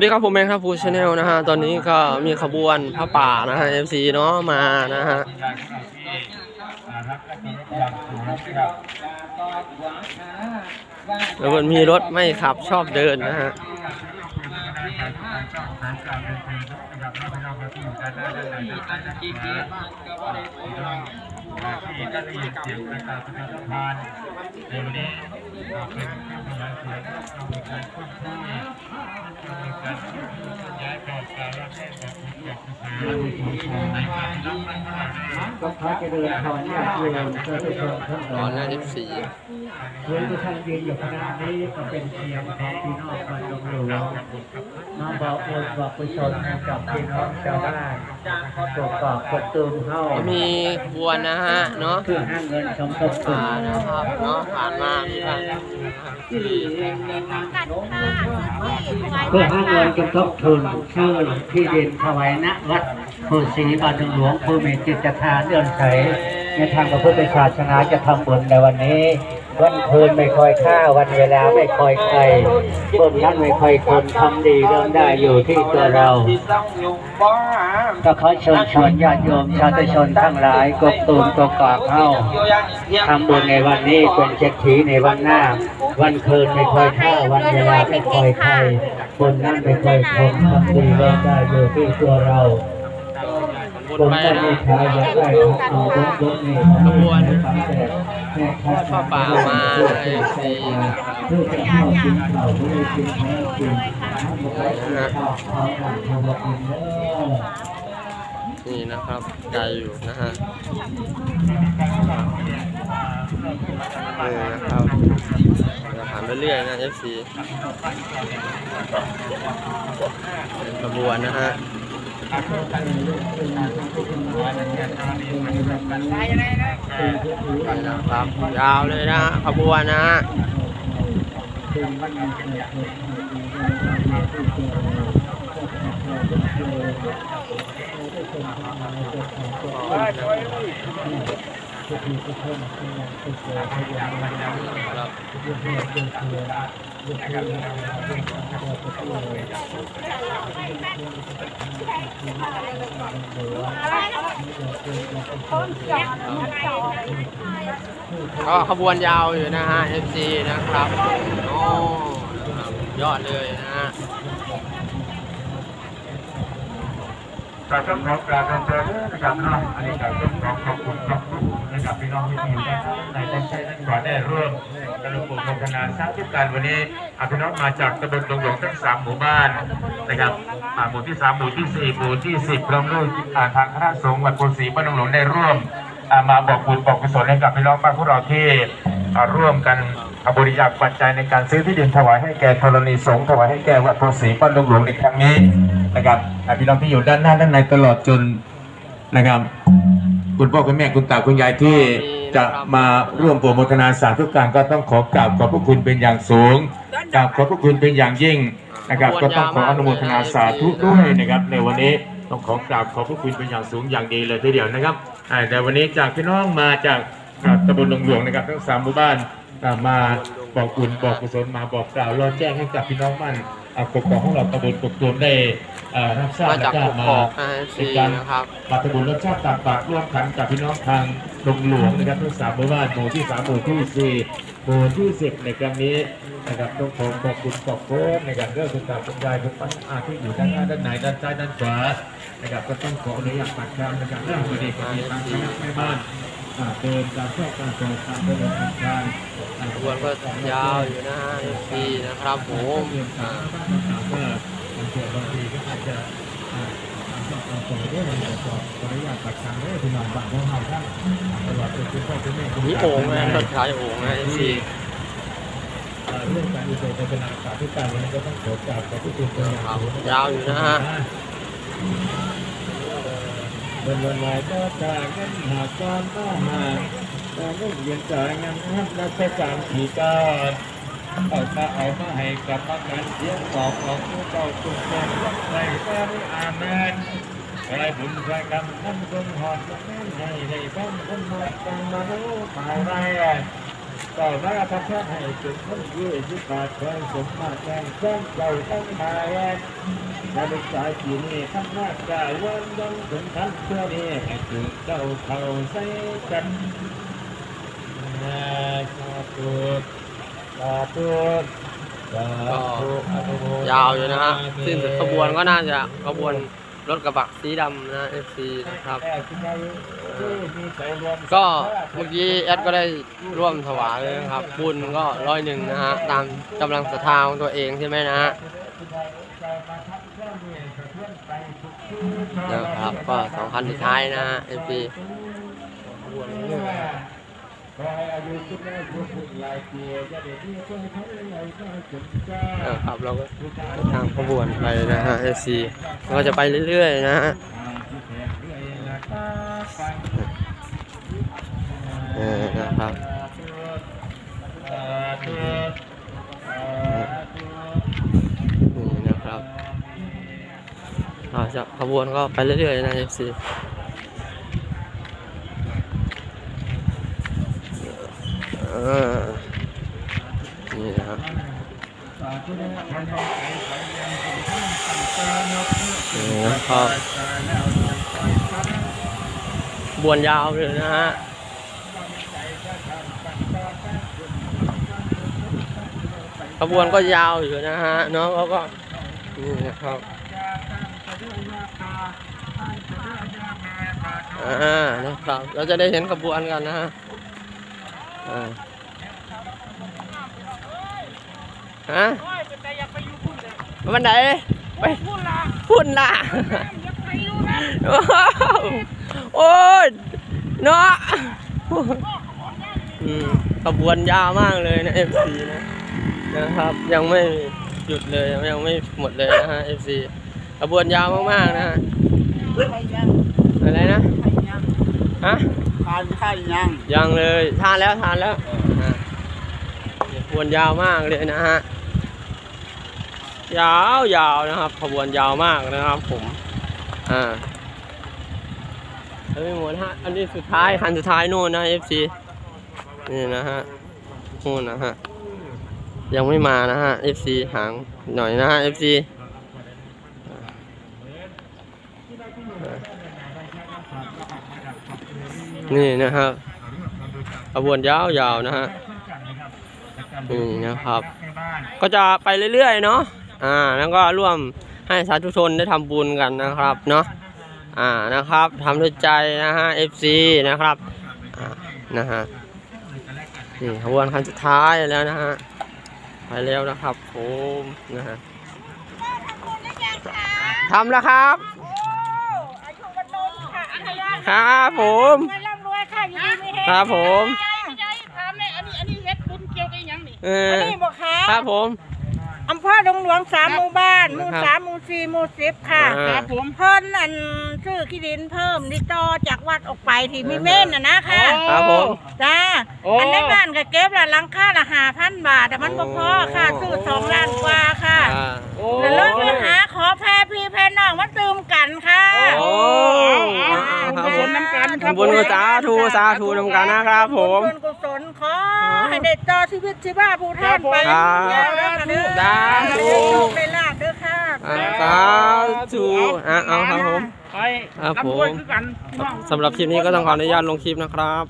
วัสดีครับผมแมงครับฟูชาแนลนะฮะตอนนี้ก็มีขบวนพระป่านะฮะ FC เนาะมานะฮะแล้วมันมีรถไม่ขับชอบเดินนะฮะที่ก็ได้ยินเสียงประกาศประชาสัมพันในวันนี้เราเป็นผู้บริหารเสียงเรามีการควบคุมเรามีการย้ายแบบการรับแจ้งแบบแบบภาษาในการรับประทานก็พระเจริญพรญาติโยมเพื่อนทั้งหตอนยหน้า FC เพื่อนที่ท่านยืนอยู่ขณะนี้ก็เป็นเสียงของพี่น้องบ้านดงหลวงมาบอกอวยบอกประชนกับพี่น้องชาวบ้านตรวจสอบประตูเข้ามีขบวนะฮะเนาะเพื่อให้เงินสมทบทุผ่านนนะครับเนาะผ่านมามีผ่านเพื่อให้เงินสมทบทุนชื่อที่ดินถวายณวัดผู้ศรีบาทหลวงผู้มีจิตศรัทธาเลื่อมใส ในทางพระพุทธศาสนาจะทำบุญในวันนี้ วันคืนไม่คอยข้าวันเวลาไม่คอยใครบุญนั้นไม่คอยคนทำดีเริ่มได้อยู่ที่ตัวเราก็ขอเชิญชวนญาติโยมชาวชนทั้งหลายกบตูนกบกอกเข้าทำบุญในวันนี้เป็นเศรษฐีในวันหน้า วันคืนไม่คอยข้าวันเวลาไม่คอยใครบุญนั้นไม่คอยคนทำดีเริ่มได้อยู่ที่ตัวเรา บุญไปนะขบวนฝังแต่แม่ค้าป่ามาเลยสิเพื่อจะเข้ากินข้าวเพื่อกินแท้กินข้าวข้าวข้าวข้าวข้าวกินเด้อนี่นะครับไกลอยู่นะฮะนี่นะครับจะผ่านไปเรื่อยนะ FC เป็นขบวนนะฮะ ครับยาวเลยนะฮะขบวนนะ ฮะก็ขบวนยาวอยู่นะฮะ FC นะครับโอ้ยอดเลยนะฮะกราบขอกาบเรียนเชิญนะครับเนาะอันนี้การาบขอขอบคุณขอบคุณนะครับพี่น้องที่มีในใจตั้งก่อได้ร่วม กันลงปลูกพัฒนาสร้างที่การวันนี้อะพี่น้องมาจากตำบลดงหลวงทั้งสามหมู่บ้านนะครับอ่าหมู่ที่สามหมู่ที่สี่หมู่ที่สิบพร้อมด้วยอ่าทางคณะสงฆ์วัดโพธิ์ศรีบ้านดงหลวงได้ร่วมมาบอกบุญบอกกุศลให้กับพี่น้องบ้านพวกเราที่ร่วมกันบริจาคปัจจัยในการซื้อที่ดินถวายให้แก่ธรณีสงฆ์ถวายให้แก่วัดโพธิ์ศรีบ้านดงหลวงในครั้งนี้นะครับอ่าพี่น้องที่อยู่ด้านหน้าด้านในตลอดจนนะครับ คุณพ่อคุณแม่คุณตาคุณยายที่ จะมาร่วมโปรโมทนาสาธุการก็ต้องขอกราบขอบพระคุณเป็นอย่างสูงกราบขอบพระคุณเป็นอย่างยิ่งนะครับก็ต้องขออนุโมทนาสาธุด้วยนะครับในวันนี้ต้องขอกราบขอบพระคุณเป็นอย่างสูงอย่างดีเลยทีเดียวนะครับแต่วันนี้จากพี่น้องมาจากตำบลหลวงหลวงนะครับทั้งสามหมู่บ้านมาบอกบุญบอกกุศลมาบอกกล่าวรอแจ้งให้กับพี่น้องมัน อ่ากกอกของเราตำบลกกตูมได้อ่ารับทราบมาจากและกมากอกนะ FC นะครับมาทำบุญรสชาติต่างปากร่วมกันกับพี่น้องทางหลวงหลวงนะครับทั้งสามหมู่บ้านหมู่ที่สามหมู่ที่สี่หมู่ที่สิบในครั้งนี้นะครับต้องขอขอบคุณขอบคุณในการเรื่องคุณตาคุณยายคุณป้าอาที่อยู่ด้านหน้าด้านในด้านซ้ายด้านขวานะครับก็ต้องขออนุญาตปัดกรรมนะครับเรื่องวันนี้ก็มีทางคณะแม่บ้านอ่าเดินตามชอบการตรวจตามระเบียบการอ่า ขบวนก็ยาวอยู่นะฮะ FC นะครับผมเรียนอ่าตามว่าบางส่วนบางทีก็อาจจะอ่าตามชอบการตรวจเรื่องการออนุญาตปัดกรรมเรื่องพี่น้องานขาท่านตลอดจนคุณพ่อคุณแม่คุณมีตาโอ่งนะยายรถขายโอ่งนะ FC เอ่อเรื่องการอุโสภณาสาธุการวันนี้ก็ต้องขอกราบขอบพระคุณเป็นอย่างครับสูงยาวอยู่นะฮะเป็นวันไหนก็จากกันหากการต้ามา ต่เรื่งเรียนจ่ายงานนับราชการขี่การเอามาเอามาให้กับประกันเสียงสอบของผู้เจ้าทุกคนรักใครก็ไม่อาเมนใครบุญใครกรรมท่านคงหอดจะไม่ให้ได้บ้านคนมาตังมารู้ตายไรต่อมาทำแค่ให้เป็นคนยืดที่ขาดแคลสมมาแรงแจ้งเจ้าตั้งมาแอนนาฬิกาที่นี่ทำหน้ากายวันยังถึงทันเพื่อนี่ให้ถึงเจ้าเข้าใส่กัน ยาวอยู่นะฮะสิ้นสุดขบวนก็น่าจะขบวนรถกระบะสีดำนะ FC นะครับ ก็เมื่อกี้แอดก็ได้ร่วมถวายเลยนะครับ บุญก็ร้อยหนึ่งนะฮะ ตามกำลังศรัทธาของตัวเองใช่ไหมนะฮะนะครับ ก็สองคันสุดท้ายนะฮะ FC นะครับเราก็ทางขบวนไปนะฮะ FC เราก็จะไปเรื่อยๆนะฮะเออนะครับนี่นะครับเราจะขบวนก็ไปเรื่อยๆนะเออ นี่นะครับนี่ครับบวนยาวเลยนะฮะขบวนก็ยาวอยู่นะฮะน้องเขาก็นี่นะครับอ่านะครับ เราจะได้เห็นขบวนกันนะฮะอ่า ฮะวันไหนไปพุ่นล่ะโอ้ยเนาะอืมขบวนยาวมากเลยนะ FC นะนะครับยังไม่หยุดเลยยังไม่หมดเลยนะฮะ FC ขบวนยาวมากๆนะฮะอะไรนะฮะทานข้าวยังยังเลยทานแล้วทานแล้วอะ ขบวนยาวมากเลยนะฮะ ยาวยาวนะครับขบวนยาวมากนะครับ ผม อ่าแล้วไม่หมดฮะ อันนี้สุดท้ายคันสุดท้ายนู่นนะ FC นี่นะฮะนู่นนะฮะ ยังไม่มานะฮะ FC หางหน่อยนะฮะ FC นี่นะครับขบวนยาวๆนะฮะ นี่นะครับ ก็จะไปเรื่อยๆเนาะอ่าแล้วก็ร่วมให้สาธุชนได้ทำบุญกันนะครับเนาะอ่านะครับทำด้วยใจนะฮะ FC นะครับอ่านะฮะนี่ขบวนคันสุดท้ายแล้วนะฮะไปแล้วนะครับผมนะฮะทำแล้วครับอายุวันโนนค่ะอันนี้ครับผมไม่ร่ำรวยค่ะอยู่ดีไม่แห้งครับผม เออัอนนี้บอกค่ะครับผม อำเภอดงหลวงสามหมู่บ้านหมู่ครับสามหมู่สี่หมู่สิบค่ะอ่า ครับผมเพิ่นอันซื้อที่ดินเพิ่มนี่ต่อจากวัดออกไปที่มีเม่นน่ะนะค่ะ ครับผม จ้า โอ้อันในบ้านก็เก็บละหลังค่าละห้าพันบาท แต่มันบ่พอค่ะ ซื้อสองล้านกว่าค่ะอ่าแล้วเลิกไปหาข อแพรพี่แพรน้องมาตื่มกันค่ะโอ้ครับผมน้ำกันทำบุญก็สาธุสาธุนำกันนะครับผมบุญกุศลขอให้ได้ต่อชีวิตชีวาผู้ท่านไปครับยาวแล้วค่ะเด้อสาธุได้โชคได้ลาภเด้อค่ะอ่าสาธุอะเอาครับผมไปครับรับผมด้วยคือกันพี่น้องสำหรับคลิปนี้ก็ต้องขออนุญาตลงคลิปนะครับ